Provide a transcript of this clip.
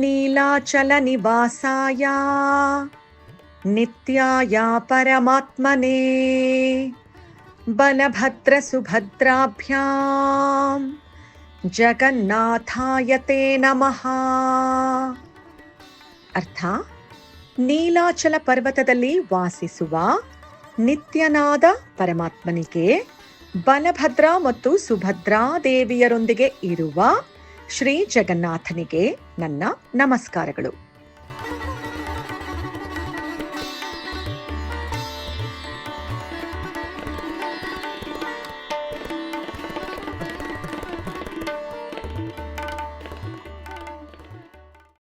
नीलाचलनिवासाय नित्याय परमात्मने बलभद्रसुभद्राभ्यां ಜಗನ್ನಾಥಾಯ ತೇ ನಮಃ ಅರ್ಥ ನೀಲಾಚಲ ಪರ್ವತದಲ್ಲಿ ವಾಸಿಸುವ ನಿತ್ಯನಾದ ಪರಮಾತ್ಮನಿಗೆ ಬಲಭದ್ರ ಮತ್ತು ಸುಭದ್ರಾ ದೇವಿಯರೊಂದಿಗೆ ಇರುವ ಶ್ರೀ ಜಗನ್ನಾಥನಿಗೆ ನನ್ನ ನಮಸ್ಕಾರಗಳು.